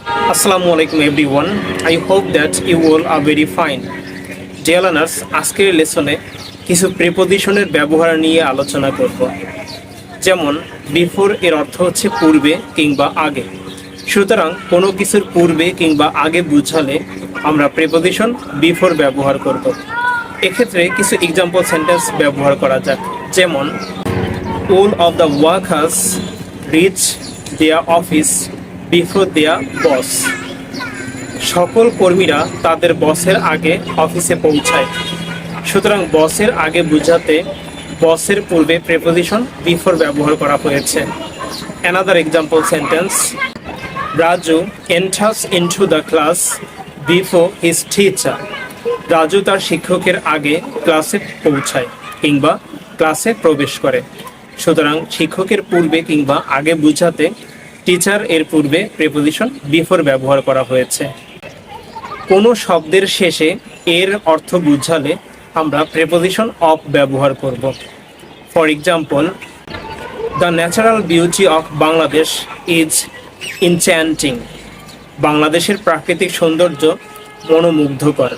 আসসালামু আলাইকুম everyone I hope that you all are very fine dear learners আজকের লেসনে কিছু প্রিপোজিশনের ব্যবহার নিয়ে আলোচনা করব। যেমন বিফোর এর অর্থ হচ্ছে পূর্বে কিংবা আগে। সুতরাং, কোনো কিছুর পূর্বে কিংবা আগে বুঝালে আমরা প্রিপোজিশন বিফোর ব্যবহার করব। এক্ষেত্রে কিছু এক্সাম্পল সেন্টেন্স ব্যবহার করা যাক। যেমন, all of the workers reach their office before their boss সকল কর্মীরা তাদের বসের আগে অফিসে পৌঁছায়। সুতরাং বসের আগে বুঝাতে বসের পূর্বে প্রেপোজিশন বিফোর ব্যবহার করা হয়েছে। Another example sentence Raju enters into the class before his teacher Raju তার শিক্ষকের আগে ক্লাসে পৌঁছায় কিংবা ক্লাসে প্রবেশ করে। সুতরাং শিক্ষকের পূর্বে কিংবা আগে বুঝাতে টিচার এর পূর্বে প্রেপোজিশন বিফোর ব্যবহার করা হয়েছে। কোনো শব্দের শেষে এর অর্থ বুঝালে আমরা প্রেপোজিশন অফ ব্যবহার করব। For example the natural beauty of Bangladesh is enchanting বাংলাদেশের প্রাকৃতিক সৌন্দর্য মনোমুগ্ধকর।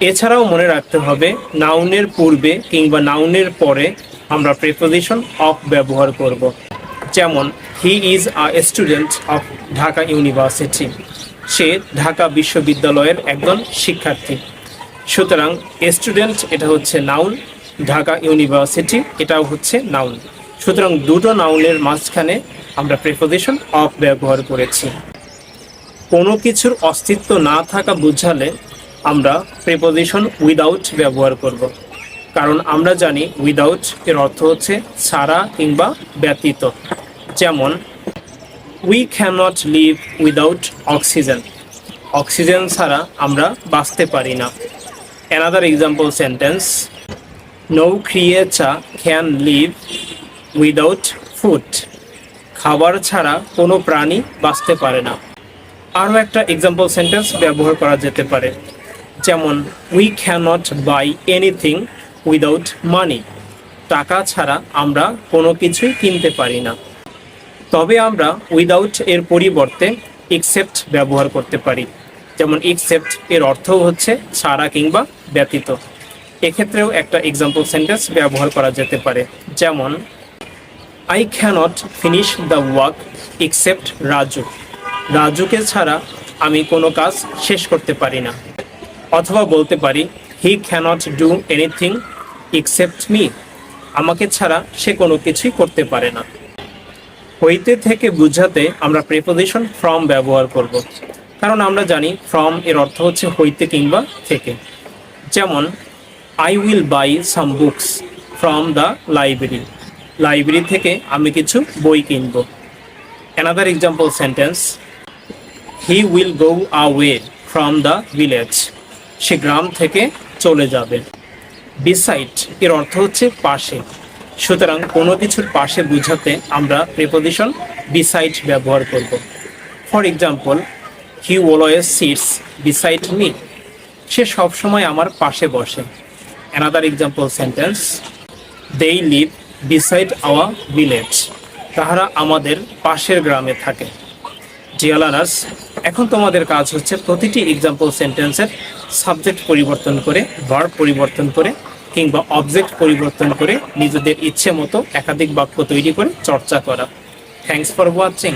এছাড়াও মনে রাখতে হবে নাউনের পূর্বে কিংবা নাউনের পরে আমরা প্রেপোজিশন অফ ব্যবহার করব। যেমন he is a student of Dhaka university সে ঢাকা বিশ্ববিদ্যালয়ের একজন শিক্ষার্থী। সুতরাং স্টুডেন্ট এটা হচ্ছে নাউন ঢাকা ইউনিভার্সিটি এটাও হচ্ছে নাউন সুতরাং, দুটো নাউনের মাঝখানে আমরা প্রেপোজিশন অফ ব্যবহার করেছি। কোনো কিছুর অস্তিত্ব না থাকা বুঝালে আমরা প্রেপোজিশন উইদাউট ব্যবহার করব। কারণ আমরা জানি উইদাউট এর অর্থ হচ্ছে ছাড়া কিংবা ব্যতীত। যেমন we cannot live without oxygen oxygen ছাড়া আমরা বাঁচতে পারি না। Another example sentence no creature can live without food খাবার ছাড়া কোনো প্রাণী বাঁচতে পারে না। আরও একটা এক্সাম্পল সেন্টেন্স ব্যবহার করা যেতে পারে। যেমন we cannot buy anything without money টাকা ছাড়া আমরা কোনো কিছুই কিনতে পারি না। তবে আমরা উইদাউট এর পরিবর্তে এক্সেপ্ট ব্যবহার করতে পারি। যেমন এক্সেপ্ট এর অর্থ হচ্ছে ছাড়া কিংবা ব্যতীত। এক্ষেত্রেও একটা এক্সাম্পল সেন্টেন্স ব্যবহার করা যেতে পারে। যেমন I cannot finish the work except Raju রাজুকে ছাড়া আমি কোনো কাজ শেষ করতে পারি না। অথবা বলতে পারি he cannot do anything except me আমাকে ছাড়া সে কোনো কিছুই করতে পারে না। হইতে থেকে বুঝাতে আমরা প্রেপোজিশন ফ্রম ব্যবহার করব। কারণ আমরা জানি ফ্রম এর অর্থ হচ্ছে হইতে কিংবা থেকে। যেমন I will buy some books from the library library থেকে আমি কিছু বই কিনব। Another example sentence he will go away from the village সে গ্রাম থেকে চলে যাবে। বিসাইড এর অর্থ হচ্ছে পাশে। সুতরাং কোনো কিছুর পাশে বুঝাতে আমরা প্রিপোজিশন বিসাইড ব্যবহার করব। For example he always sits beside me সে সবসময় আমার পাশে বসে। Another example sentence they live beside our village তাহারা আমাদের পাশের গ্রামে থাকে। জিয়ালানার্স এখন তোমাদের কাজ হচ্ছে প্রতিটি এক্সাম্পল সেন্টেন্সের সাবজেক্ট পরিবর্তন করে ভার্ব পরিবর্তন করে, কিংবা অবজেক্ট পরিবর্তন করে নিজেদের ইচ্ছে মতো একাধিক বাক্য তৈরি করে চর্চা করা। Thanks for watching